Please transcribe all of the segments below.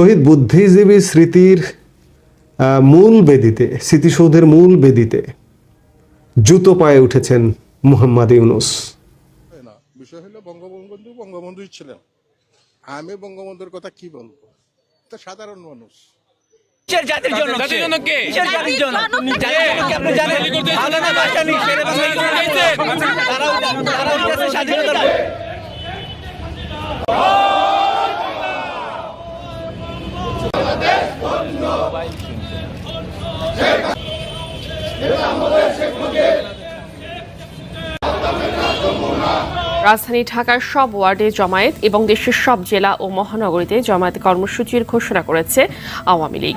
শহীদ বুদ্ধিজীবী স্মৃতির মূল বেদিতে স্মৃতিসৌধের মূল বেদিতে জুতো পায়ে উঠেছেন মুহাম্মদ ইউনুস। না বিষয় হলো বঙ্গবন্ধু বঙ্গবন্ধুই ছিলেন। আমি বঙ্গবন্ধুর কথা কি বলব? তো সাধারণ মানুষ। জাতির জন্য জাতির জন্য কে? জাতির জন্য আপনি জানেন? বাংলা ভাষা নেই শেরে বাংলা করতে তারাও তারাও দেশের স্বাধীনতার রাজধানী ঢাকার সব ওয়ার্ডে জমায়েত এবং দেশের সব জেলা ও মহানগরীতে জমায়েত কর্মসূচির ঘোষণা করেছে আওয়ামী লীগ।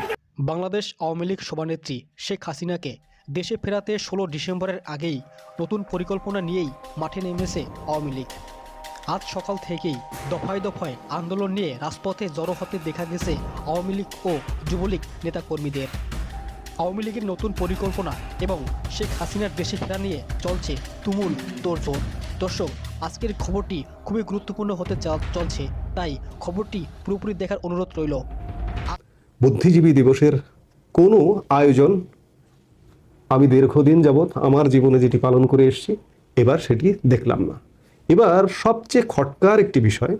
বাংলাদেশ আওয়ামী লীগ সভানেত্রী শেখ হাসিনাকে দেশে ফেরাতে ষোলো ডিসেম্বরের আগেই নতুন পরিকল্পনা নিয়েই মাঠে নেমেছে আওয়ামী লীগ। আজ সকাল থেকেই দফায় দফায় আন্দোলন নিয়ে রাজপথে জড়ো হতে দেখা গেছে আওয়ামী লীগ ও যুবলীগ নেতাকর্মীদের। আওয়ামী লীগের নতুন পরিকল্পনা এবং শেখ হাসিনার দেশে ফেরা নিয়ে চলছে তুমুল তোড়জোড়। দর্শক, আজকের খবরটি খুবই গুরুত্বপূর্ণ হতে চলছে, তাই খবরটি পুরোপুরি দেখার অনুরোধ রইল। বুদ্ধিজীবী দিবসের কোনো আয়োজন আমি দীর্ঘদিন যাবৎ আমার জীবনে যেটি পালন করে এসেছি, এবার সেটি দেখলাম না। এবার সবচেয়ে খটকার একটি বিষয়,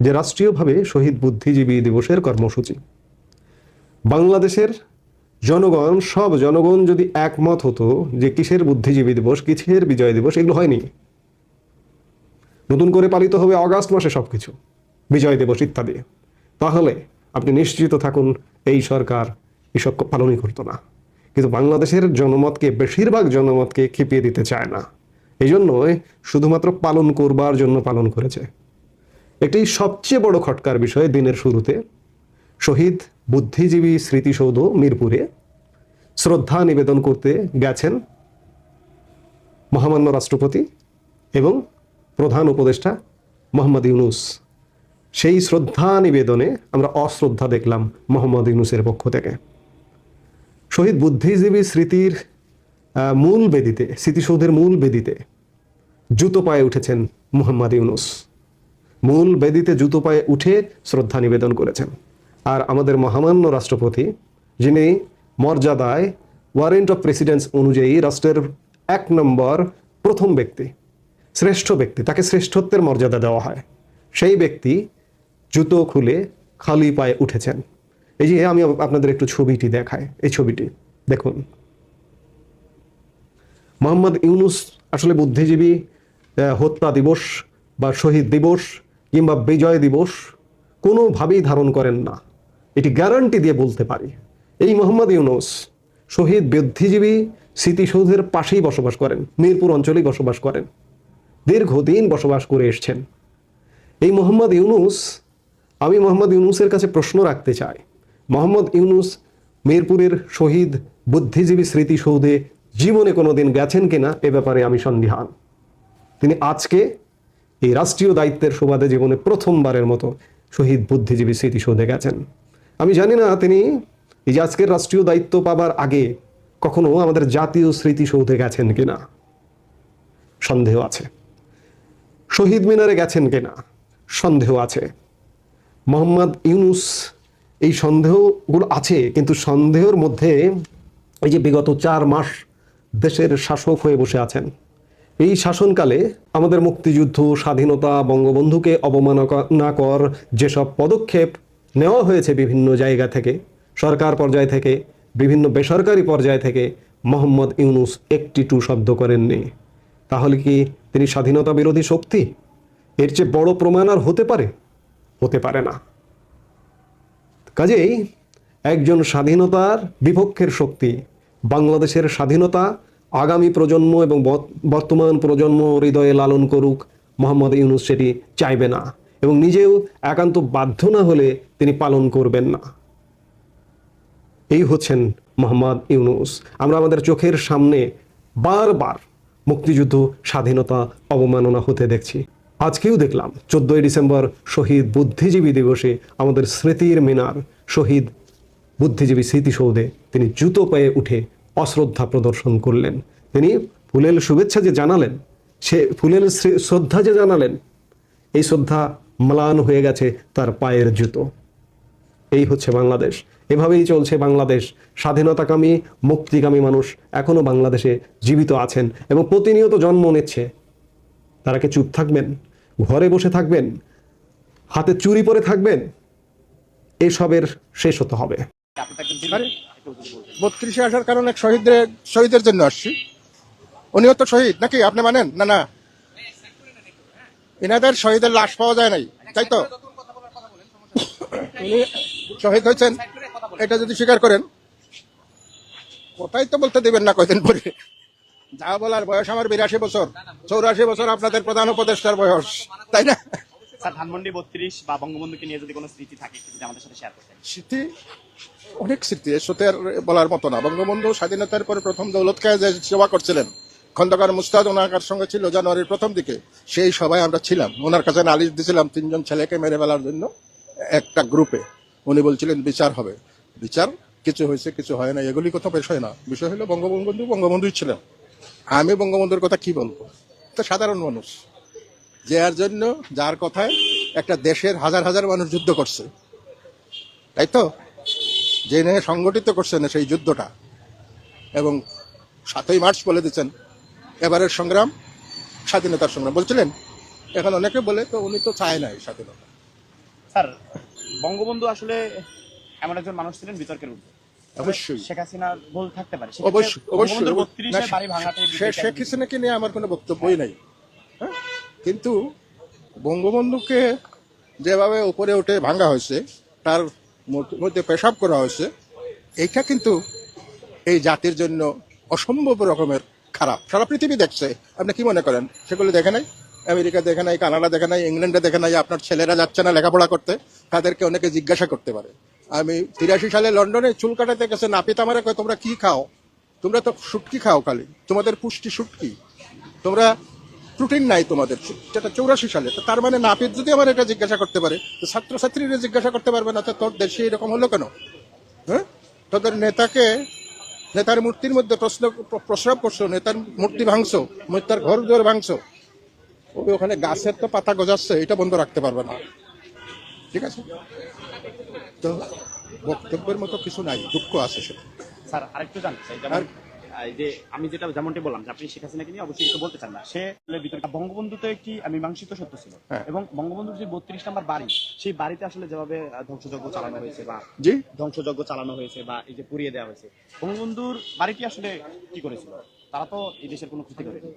যে রাষ্ট্রীয়ভাবে শহীদ বুদ্ধিজীবী দিবসের কর্মসূচি। বাংলাদেশের জনগণ, সব জনগণ যদি একমত হতো যে কিসের বুদ্ধিজীবী দিবস, কিসের বিজয় দিবস, এগুলো হয়নি। নতুন করে পালিত হবে অগাস্ট মাসে সবকিছু, বিজয় দিবস ইত্যাদি। তাহলে আপনি নিশ্চিত থাকুন, এই সরকার এসব পালনই করতো না। কিন্তু বাংলাদেশের জনমতকে, বেশিরভাগ জনমতকে খেপিয়ে দিতে চায় না। এই জন্যই শুধুমাত্র পালন করবার জন্য পালন করেছে। একটি সবচেয়ে বড় খটকার বিষয় দিনের শুরুতে শহীদ বুদ্ধিজীবী স্মৃতিসৌধ মিরপুরে শ্রদ্ধা নিবেদন করতে গেছেন মহামান্য রাষ্ট্রপতি এবং প্রধান উপদেষ্টা মোহাম্মদ ইউনুস। সেই শ্রদ্ধা নিবেদনে আমরা অশ্রদ্ধা দেখলাম মোহাম্মদ ইউনুসের পক্ষ থেকে। শহীদ বুদ্ধিজীবী স্মৃতির মূল বেদিতে, স্মৃতিসৌধের মূল বেদিতে জুতো পায়ে উঠেছেন মুহাম্মদ ইউনুস। মূল বেদিতে জুতো পায়ে উঠে শ্রদ্ধা নিবেদন করেছেন। আর আমাদের মহামান্য রাষ্ট্রপতি, যিনি মর্যাদায় ওয়ারেন্ট অফ প্রেসিডেন্স অনুযায়ী রাষ্ট্রের এক নম্বর প্রথম ব্যক্তি, শ্রেষ্ঠ ব্যক্তি, তাকে শ্রেষ্ঠত্বের মর্যাদা দেওয়া হয়। সেই ব্যক্তি জুতো খুলে খালি পায়ে উঠেছেন। এই যে আমি আপনাদের একটু ছবিটি দেখাই, এই ছবিটি, দেখুন। মোহাম্মদ ইউনুস আসলে বুদ্ধিজীবী হত্যা দিবস বা শহীদ দিবস কিংবা বিজয় দিবস কোনোভাবেই ধারণ করেন না। এটি গ্যারান্টি দিয়ে বলতে পারি। এই মোহাম্মদ ইউনুস শহীদ বুদ্ধিজীবী স্মৃতিসৌধের পাশেই বসবাস করেন, মিরপুর অঞ্চলেই বসবাস করেন। দীর্ঘদিন বসবাস করে এসছেন। এই মোহাম্মদ ইউনুস, আমি মোহাম্মদ ইউনুসের কাছে প্রশ্ন রাখতে চাই। মোহাম্মদ ইউনুস মিরপুরের শহীদ বুদ্ধিজীবী স্মৃতিসৌধে জীবনে কোনোদিন গেছেন কিনা এ ব্যাপারে আমি সন্দিহান। তিনি আজকে এই রাষ্ট্রীয় দায়িত্বের সুবাদে জীবনে প্রথমবারের মতো শহীদ বুদ্ধিজীবী স্মৃতিসৌধে গেছেন। আমি জানি না তিনি এই যে আজকের রাষ্ট্রীয় দায়িত্ব পাবার আগে কখনো আমাদের জাতীয় স্মৃতিসৌধে গেছেন কিনা। সন্দেহ আছে। শহীদ মিনারে গেছেন কিনা? সন্দেহ আছে। মোহাম্মদ ইউনুস, এই সন্দেহগুলো আছে, কিন্তু সন্দেহের মধ্যে এই যে বিগত চার মাস দেশের শাসক হয়ে বসে আছেন, এই শাসনকালে আমাদের মুক্তিযুদ্ধ, স্বাধীনতা, বঙ্গবন্ধুকে অবমাননা কর, যেসব পদক্ষেপ নেওয়া হয়েছে বিভিন্ন জায়গা থেকে, সরকার পর্যায় থেকে, বিভিন্ন বেসরকারি পর্যায় থেকে মোহাম্মদ ইউনুস একটি টু শব্দ করেননি। তাহলে কি তিনি স্বাধীনতা বিরোধী শক্তি? এর চেয়ে বড় প্রমাণ আর হতে পারে? হতে পারে না। কাজেই একজন স্বাধীনতার বিপক্ষের শক্তি, বাংলাদেশের স্বাধীনতা আগামী প্রজন্ম এবং বর্তমান প্রজন্ম হৃদয়ে লালন করুক, মোহাম্মদ ইউনুস সেটি চাইবে না। এবং নিজেও একান্ত বাধ্য না হলে তিনি পালন করবেন না। এই হচ্ছেন মোহাম্মদ ইউনুস। আমরা আমাদের চোখের সামনে বারবার মুক্তিযুদ্ধ, স্বাধীনতা, অবমাননা হতে দেখছি। আজকেও দেখলাম চোদ্দই ডিসেম্বর শহীদ বুদ্ধিজীবী দিবসে আমাদের স্মৃতির মিনার শহীদ বুদ্ধিজীবী স্মৃতিসৌধে তিনি জুতো পায়ে উঠে অশ্রদ্ধা প্রদর্শন করলেন। তিনি ফুলের শুভেচ্ছা যে জানালেন, সে শ্রে- শ্রদ্ধা যে জানালেন, এই শ্রদ্ধা ম্লান হয়ে গেছে তার পায়ের জুতো। এই হচ্ছে বাংলাদেশ। এভাবেই চলছে বাংলাদেশ। স্বাধীনতাকামী, মুক্তিকামী মানুষ এখনও বাংলাদেশে জীবিত আছেন এবং প্রতিনিয়ত জন্ম নিচ্ছে। তারা কি চুপ থাকবেন? ঘরে বসে থাকবেন? হাতে চুরি পরে থাকবেন? এসবের শেষ হতে হবে। বত্রিশে আসার কারণে শহীদদের শহীদের জন্য আসছি। উনিও তো শহীদ নাকি? আপনি মানেন? না না। এনাদের শহীদের লাশ পাওয়া যায় নাই তাই তো? উনি শহীদ হয়েছেন এটা যদি স্বীকার করেন। কোথায় তো বলতে দিবেন না কয়দিন পরে। যা বলার বয়স আমার বিরাশি বছর চৌরাশি বছর আপনাদের প্রধান উপদেষ্টার বয়স তাই না? ধানমন্ডি বত্রিশ বা বঙ্গবন্ধুকে নিয়ে যদি কোনো স্মৃতি থাকে আমাদের সাথে শেয়ার করতেন। স্মৃতি? অনেক স্মৃতি এর সাথে আর বলার মতো না। বঙ্গবন্ধু স্বাধীনতার পরে প্রথম দৌলত যে সেবা করছিলেন খন্দকার মুস্তাদ ওনার সঙ্গে ছিল জানুয়ারির প্রথম দিকে। সেই সবাই আমরা ছিলাম। ওনার কাছে নালিশ দিয়েছিলাম তিনজন ছেলেকে মেরে ফেলার জন্য একটা গ্রুপে। উনি বলছিলেন, বিচার হবে। বিচার, কিছু হয়েছে, কিছু হয় না এগুলি কথা বিষয় না। বিষয় হলো বঙ্গবন্ধু, বঙ্গবন্ধুই ছিলেন। আমি বঙ্গবন্ধুর কথা কি বলব? তো সাধারণ মানুষ। যার জন্য, যার কথায় একটা দেশের হাজার হাজার মানুষ যুদ্ধ করছে। তাই তো? জেনে সংগঠিত করছেন সেই যুদ্ধটা। এবং সাতই মার্চ বলে দিচ্ছেন এবারের সংগ্রাম স্বাধীনতার সংগ্রাম। বলছিলেন এখন অনেকে বলে তো উনি তো চায় না এই স্বাধীনতা। স্যার বঙ্গবন্ধু আসলে এমন একজন মানুষ ছিলেন বিতর্কের ঊর্ধ্বে। অবশ্যই। শেখ হাসিনার ভুল থাকতে পারে। অবশ্যই শেখ হাসিনাকে নিয়ে আমার কোনো বক্তব্যই নাই। হ্যাঁ? কিন্তু বঙ্গবন্ধুকে যেভাবে উপরে উঠে ভাঙা হয়েছে তার মধ্যে পেশাব করা হয়েছে এইটা কিন্তু এই জাতির জন্য অসম্ভব রকমের খারাপ। সারা পৃথিবী দেখছে। আপনি কি মনে করেন? সেগুলো দেখে নাই? আমেরিকা দেখে নাই, কানাডা দেখে নাই, ইংল্যান্ডে দেখে নাই, আপনার ছেলেরা যাচ্ছে না লেখাপড়া করতে? তাদেরকে অনেকে জিজ্ঞাসা করতে পারে। আমি তিরাশি সালে লন্ডনে চুল কাটাতে গেছে, নাপিত আমারে কয়, তোমরা কি খাও? তোমরা তো শুটকি খাও খালি। তোমাদের পুষ্টি শুটকি। তোমরা প্রোটিন নাই তোমাদের যেটা চৌরাশি সালে। তার মানে নাপিত যদি আমার এটা জিজ্ঞাসা করতে পারে, তো ছাত্রছাত্রীরা জিজ্ঞাসা করতে পারবে না, তো তোর দেশে এরকম হলো কেন? হ্যাঁ? তোদের নেতাকে নেতার মূর্তির মধ্যে প্রশ্ন প্রস্রাব করছ নেতার মূর্তি ভাঙছো নেতার ঘর দুয়ার ভাঙছো। ওই ওখানে গাছের তো পাতা গজাচ্ছে এটা বন্ধ রাখতে পারবে না। ঠিক আছে? তো বক্তব্যের মতো কিছু নাই দুঃখ আছে সেটা। স্যার আরেকটু জানতে চাই যে আমি যেটা যেমনটি বললাম যে আপনি শেখ হাসিনাকে নিয়ে অবশ্যই কিছু বলতে চান না। সে বিতর্ক বঙ্গবন্ধু তো একটি মীমাংসিত সত্য ছিল। হ্যাঁ। এবং বঙ্গবন্ধুর যে বত্রিশ নম্বর বাড়ি সেই বাড়িতে আসলে যেভাবে ধ্বংসযজ্ঞ চালানো হয়েছে বা জি। ধ্বংসযজ্ঞ চালানো হয়েছে বা এই যে পুড়িয়ে দেওয়া হয়েছে বঙ্গবন্ধুর বাড়িটি আসলে কি করেছিল? তারা তো এই দেশের কোনো ক্ষতি করেনি।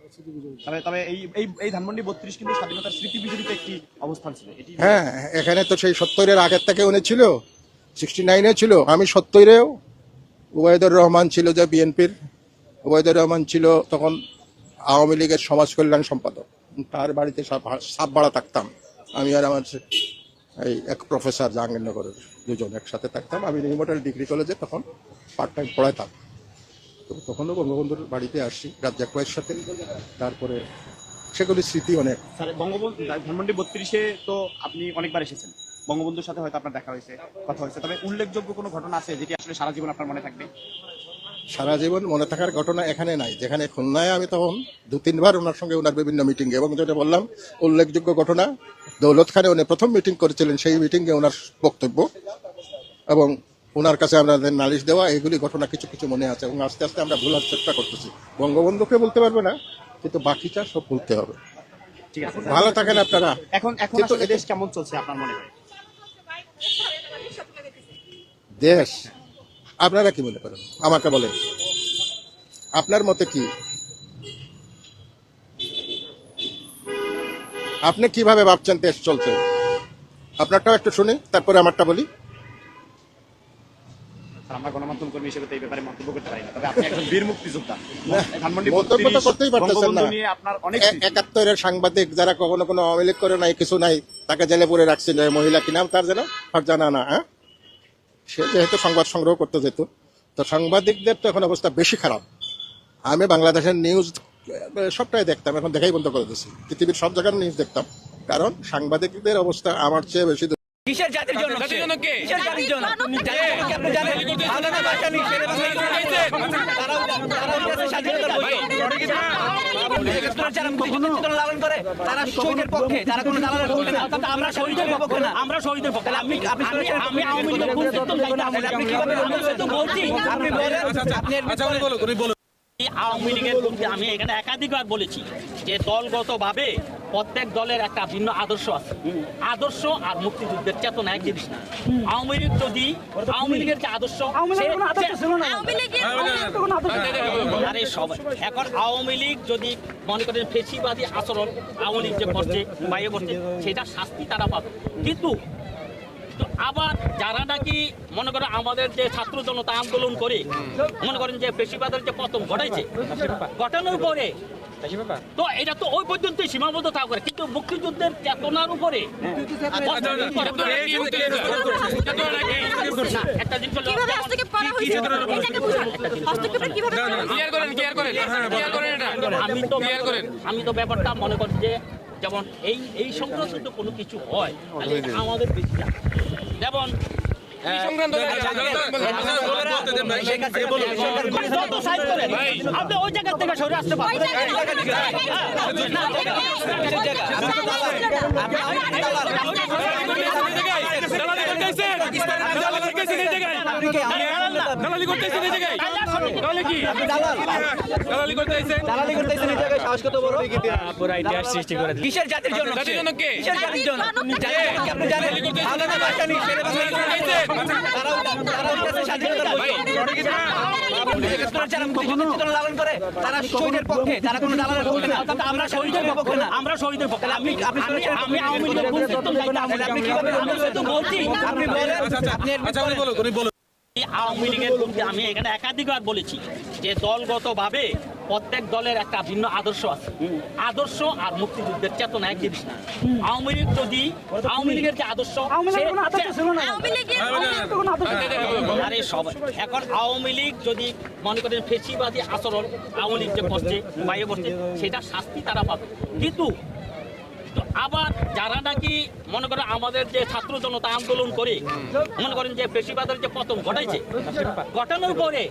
তবে তবে এই এই ধানমন্ডি বত্রিশ কিন্তু স্বাধীনতার স্মৃতি বিজড়িত একটি অবস্থান ছিল। এটি হ্যাঁ এখানে তো সেই সত্তরের আগের থেকে উনি ছিল সিক্সটি নাইনে ছিল আমি সত্তরেও। উবায়দুর রহমান ছিল যে বিএনপির। উবায়দুর রহমান ছিল তখন আওয়ামী লীগের সমাজ কল্যাণ সম্পাদক। তার বাড়িতে সাপ বাড়া থাকতাম। আমি আর আমার এই এক প্রফেসর জাহাঙ্গীরনগরের দুজন একসাথে থাকতাম। আমি রিমোটাল ডিগ্রি কলেজে তখন পার্ট টাইম পড়াইতাম। তো তখনও বঙ্গবন্ধুর বাড়িতে আসি, রাজ্জাক ভাইয়ের সাথে। তারপরে সেগুলি স্মৃতি অনেক। বঙ্গবন্ধু বত্রিশে তো আপনি অনেকবার এসেছেন। বঙ্গবন্ধুর সাথে হয়তো আপনার দেখা হয়েছে, কথা হয়েছে। তবে উল্লেখযোগ্য কোনো ঘটনা আছে যেটি আসলে সারা জীবন আপনার মনে থাকবে? সারা জীবন মনে থাকার ঘটনা এখানে নাই। যেখানে খুলনায় আমি তখন দু তিনবার ওনার সঙ্গে ওনার বিভিন্ন মিটিং এবং যেটা বললাম উল্লেখযোগ্য ঘটনা দৌলত খানে উনি প্রথম মিটিং করেছিলেন সেই মিটিংয়ে ওনার বক্তব্য এবং ওনার কাছে আমাদের নালিশ দেওয়া এগুলি ঘটনা কিছু কিছু মনে আছে এবং আস্তে আস্তে আমরা ভুলার চেষ্টা করতেছি। বঙ্গবন্ধুকে বলতে পারব না কিন্তু বাকিটা সব ভুলতে হবে। ঠিক আছে। ভালো থাকেন আপনারা। এখন এখন দেশ কেমন চলছে আপনার মনে হয়? দেশ। আপনারা কি মনে করেন? আমাকে বলেন। আপনার মতে কি? আপনি কীভাবে ভাবছেন দেশ চলছে? আপনারটাও একটু শুনি তারপরে আমারটা বলি। আমরা গণমাধ্যম কর্মী হিসেবে এই ব্যাপারে মন্তব্য করতে পারি না। তবে আপনি একজন বীর মুক্তিযোদ্ধা। ধানমন্ডি মন্তব্য তো করতেই পারতেছেন না। একাত্তরের সাংবাদিক যারা কখনো কোনো আওয়ামী লীগ করে নাই কিছু নাই তাকে জেলে পুরে রাখছিল। মহিলা কি নাম? তার যেন? ফারজানা না হ্যাঁ? সে যেহেতু সংবাদ সংগ্রহ করতে যেত, তো সাংবাদিকদের তো এখন অবস্থা বেশি খারাপ। আমি বাংলাদেশের নিউজ সবটাই দেখতাম, এখন দেখাই বন্ধ করে দিয়েছি। পৃথিবীর সব জায়গার নিউজ দেখতাম, কারণ সাংবাদিকদের অবস্থা আমার চেয়ে বেশি কিসের জাতির জন্য? জাতির জন্য কে? কিসের জাতির জন্য? জাতির জন্য কি আপনি জানেন? বাংলা না? ভাষা নেই ছেলে ভাষা করতেছে তারাও তারাও দেশের স্বাধীনতার লালন করে? তারা শহীদের পক্ষে তারা কোনো দালালের পক্ষে না। আমরা শহীদের পক্ষে না। আমরা শহীদের পক্ষে আপনি আপনি আমি আওয়ামী লীগের কোন আপনি কীভাবে বলছি? আপনি বলেন আপনি এই আওয়ামী লীগের আমি এখানে একাধিকবার বলেছি যে দলগতভাবে প্রত্যেক দলের একটা ভিন্ন আদর্শ আছে। আদর্শ আর মুক্তিযুদ্ধের চেতনা এক জিনিস না আওয়ামী লীগ যদি আওয়ামী লীগের যে আদর্শ আরে সবাই এখন আওয়ামী লীগ যদি মনে করেন ফেসিবাদী আচরণ আওয়ামী লীগ যে করছে বা ইয়ে করছে সেটা শাস্তি তারা পাবে। কিন্তু তো আবার যারা নাকি মনে করেন আমাদের যে ছাত্র জনতা আন্দোলন করে মনে করেন যে পেশিবাদের যে পতন ঘটাইছে ঘটানোর পরে তো এটা তো ওই পর্যন্তই সীমাবদ্ধ থাকবে কিন্তু মুক্তিযুদ্ধের চেতনার উপরে একটা জিনিস হলো কীভাবে যেমন- হস্তক্ষেপ করা হয়েছে? এটাকে বুঝান। হস্তক্ষেপটা কীভাবে করা হয়েছে? ক্লিয়ার করেন ক্লিয়ার করেন ক্লিয়ার করেন এটা। আমি তো আমি তো ব্যাপারটা মনে করি যে যেমন এই এই সংক্রান্ত যদি কোনো কিছু হয় আমাদের বেশি যেমন আপনি ওই জায়গা থেকে সরে আসতে করতেছেন দালালি করতেছেন এই জায়গায় দালালি করতেছেন এই জায়গায় তাহলে কি দালালি করতেছেন দালালি করতেছেন এই জায়গায় সাহস কত বড় পুরো ইতিহাস সৃষ্টি করে কিসের জাতির জন্য জাতির জন্য কে কিসের জাতির জন্য জাতির জন্য কি আপনি জানেন বাংলা ভাষা নেই ছেলে ভাষা করতেছে তারাও তারাও দেশের স্বাধীনতার পক্ষে যারা মুক্তিযুদ্ধের চেতনা লালন করে তারা শহীদের পক্ষে তারা কোনো দালালের পক্ষে না আমরা শহীদের পক্ষে না আমরা শহীদের পক্ষে আপনি আপনি আমি আওয়ামী লীগের কোন সেক্টর যাইতে আপনি কীভাবে বলছি আপনি বলেন আপনি আওয়ামী লীগের বিরুদ্ধে আমি এখানে একাধিকবার বলেছি যে দলগতভাবে প্রত্যেক দলের একটা ভিন্ন আদর্শ আছে। আদর্শ আর মুক্তিযুদ্ধের চেতনা এক জিনিস না আওয়ামী লীগ যদি আওয়ামী লীগের যে আদর্শ আরে সবাই এখন আওয়ামী লীগ যদি মনে করেন ফেসিবাদী আচরণ আওয়ামী লীগ যে করছে বা ইয়ে করছে সেটা শাস্তি তারা পাবে। কিন্তু তো আবার যারা নাকি মনে করেন আমাদের যে ছাত্র জনতা আন্দোলন করে মনে করেন যে পেশিবাদের যে পতন ঘটাইছে ঘটানোর পরে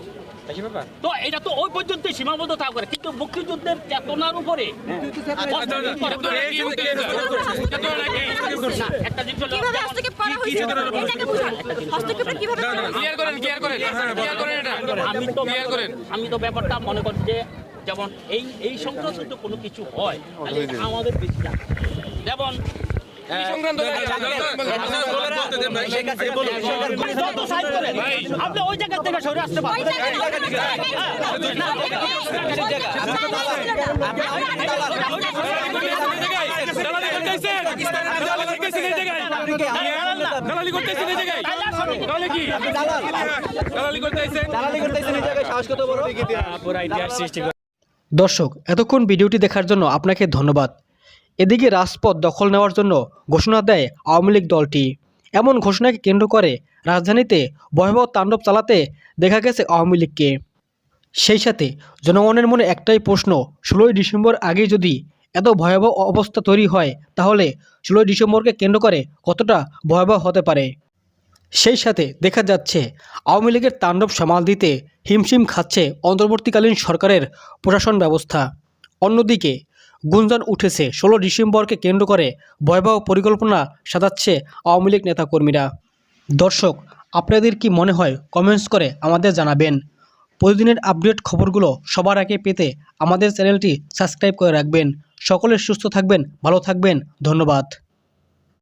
তো এটা তো ওই পর্যন্তই সীমাবদ্ধ থাকবে কিন্তু মুক্তিযুদ্ধের চেতনার উপরে একটা জিনিস হলো কীভাবে যেমন- হস্তক্ষেপ করা হয়েছে? এটাকে বুঝান। হস্তক্ষেপটা কীভাবে করা হয়েছে? ক্লিয়ার করেন ক্লিয়ার করেন ক্লিয়ার করেন এটা। আমি তো আমি তো ব্যাপারটা মনে করি যে যেমন এই এই সংক্রান্ত যদি কোনো কিছু হয় তাহলে আমাদের বেশি যেমন আপনি ওই জায়গা থেকে সরে আসতে ওই দালালি করতেছেন দালালি এই জায়গায় দালালি করতেছেন এই কি দালালি করতেছেন দালালি করতেছেন এই জায়গায় সাহস কত বড় পুরো ইতিহাস সৃষ্টি দর্শক, এতক্ষণ ভিডিওটি দেখার জন্য আপনাকে ধন্যবাদ। এদিকে রাজপথ দখল নেওয়ার জন্য ঘোষণা দেয় আওয়ামী লীগ দলটি। এমন ঘোষণাকে কেন্দ্র করে রাজধানীতে ভয়াবহ তাণ্ডব চালাতে দেখা গেছে আওয়ামী লীগকে। সেই সাথে জনগণের মনে একটাই প্রশ্ন, ষোলোই ডিসেম্বর আগে যদি এত ভয়াবহ অবস্থা তৈরি হয়, তাহলে ষোলোই ডিসেম্বরকে কেন্দ্র করে কতটা ভয়াবহ হতে পারে? সেই সাথে দেখা যাচ্ছে আওয়ামী লীগের তাণ্ডব সামাল দিতে হিমশিম খাচ্ছে অন্তর্বর্তীকালীন সরকারের প্রশাসন ব্যবস্থা। অন্যদিকে, গুঞ্জন উঠেছে, ষোলো ডিসেম্বরকে কেন্দ্র করে ভয়াবহ পরিকল্পনা সাজাচ্ছে আওয়ামী লীগ নেতাকর্মীরা। দর্শক, আপনাদের কি মনে হয় কমেন্টস করে আমাদের জানাবেন। প্রতিদিনের আপডেট খবরগুলো সবার আগে পেতে আমাদের চ্যানেলটি সাবস্ক্রাইব করে রাখবেন। সকলে সুস্থ থাকবেন, ভালো থাকবেন, ধন্যবাদ।